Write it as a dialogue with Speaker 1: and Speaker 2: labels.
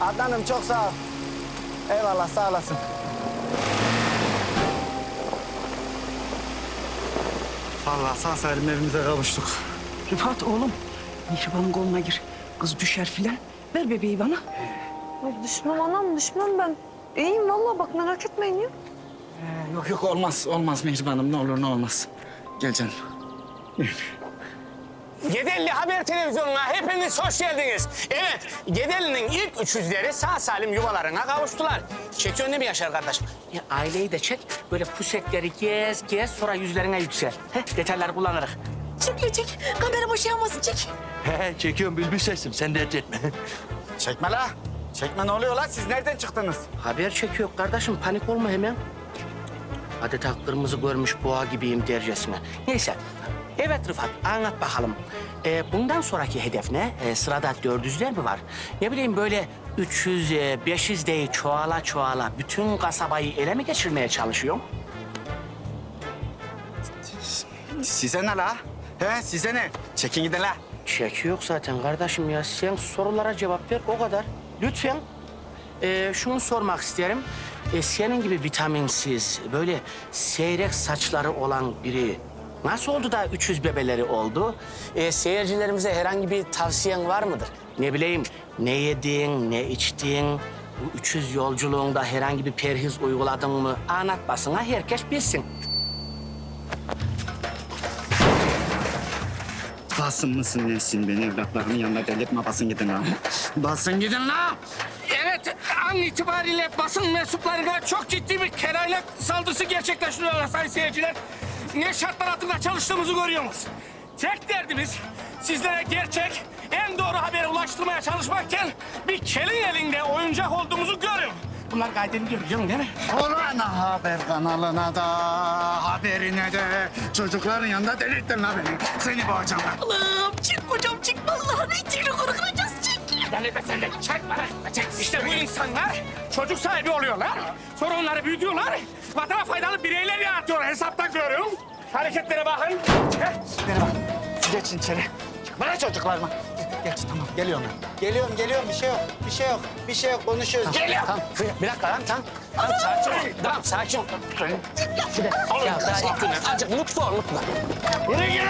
Speaker 1: Adnan'ım çok sağ ol. Eyvallah sağ olasın. Vallahi sağ salim evimize kavuştuk.
Speaker 2: Rıfat oğlum, Mihriban'ın koluna gir. Kız düşer filan. Ver bebeği bana.
Speaker 3: Ay, düşmem anam düşmem ben. İyiyim vallahi bak merak etmeyin ya.
Speaker 1: Ee, yok yok olmaz olmaz Mihriban'ım ne olur ne olmaz. Gel canım.
Speaker 4: Gedelli Haber Televizyonu'na hepiniz hoş geldiniz. Evet, Gedelli'nin ilk üçüzleri sağ salim yuvalarına kavuştular. Değil mi Yaşar kardeşim?
Speaker 5: Ya aileyi de çek, böyle pusetleri gez gez sonra yüzlerine yüksel. Heh, detayları kullanarak.
Speaker 6: Çek çek. Kamera boş yanmasın çek.
Speaker 7: He, çekiyorum bülbül sesim. Sen dert etme.
Speaker 1: Çekme la. Çekme ne oluyor lan siz nereden çıktınız?
Speaker 5: Haber çekiyor kardeşim, panik olma hemen. Adeta kırmızı görmüş boğa gibiyim dercesine. Neyse, evet Rıfat anlat bakalım. Ee, bundan sonraki hedef ne? Ee, sırada dördüzler mi var? Ne bileyim böyle 300, e, 500 deyi çoğala çoğala bütün kasabayı ele mi geçirmeye çalışıyorum?
Speaker 1: Size ne la? He size ne? Çekin gidin la.
Speaker 5: Çeki yok zaten kardeşim ya. Sen sorulara cevap ver o kadar. Lütfen. Ee, şunu sormak isterim. Ee, senin gibi vitaminsiz, böyle seyrek saçları olan biri nasıl oldu da 300 bebeleri oldu? Ee, seyircilerimize herhangi bir tavsiyen var mıdır? Ne bileyim ne yedin, ne içtin? Bu 300 yolculuğunda herhangi bir perhiz uyguladın mı? Anlat basına herkes bilsin.
Speaker 1: Basın mısın nesin beni evlatlarımın yanında delirtme basın gidin la. Basın gidin la.
Speaker 4: Evet, an itibariyle basın mensuplarına çok ciddi bir kerayla saldırısı gerçekleştiriyorlar sayın seyirciler. Ne şartlar altında çalıştığımızı görüyorsunuz. Tek derdimiz sizlere gerçek, en doğru haberi ulaştırmaya çalışmakken bir kelin elinde oyuncak olduğumuzu görün. Bunlar kaydediliyor biliyorsun değil mi?
Speaker 1: Ulan haber kanalına da haberine de çocukların yanında delirttin la beni. Seni boğacağım lan.
Speaker 6: Allah'ım çık kocam çık. Vallahi reytingini koru kıracağız
Speaker 4: çek bana. Çek. İşte bu insanlar çocuk sahibi oluyorlar. Sonra onları büyütüyorlar. Vatana faydalı bireyler yaratıyorlar. Hesapta görüyorum. Hareketlere bakın. Çek.
Speaker 1: Beni bak. Geçin içeri. Bana çocuklarıma. Geç tamam geliyorum ben. Geliyorum geliyorum bir şey yok. Bir şey yok. Bir şey yok konuşuyoruz.
Speaker 4: Geliyor.
Speaker 1: Tamam.
Speaker 4: Bir dakika lan tamam. Tamam sakin ol. Tamam sakin ol. Oğlum,
Speaker 5: Ya daha ilk günden.
Speaker 4: Azıcık mutlu ol mutlu. Yürü yürü.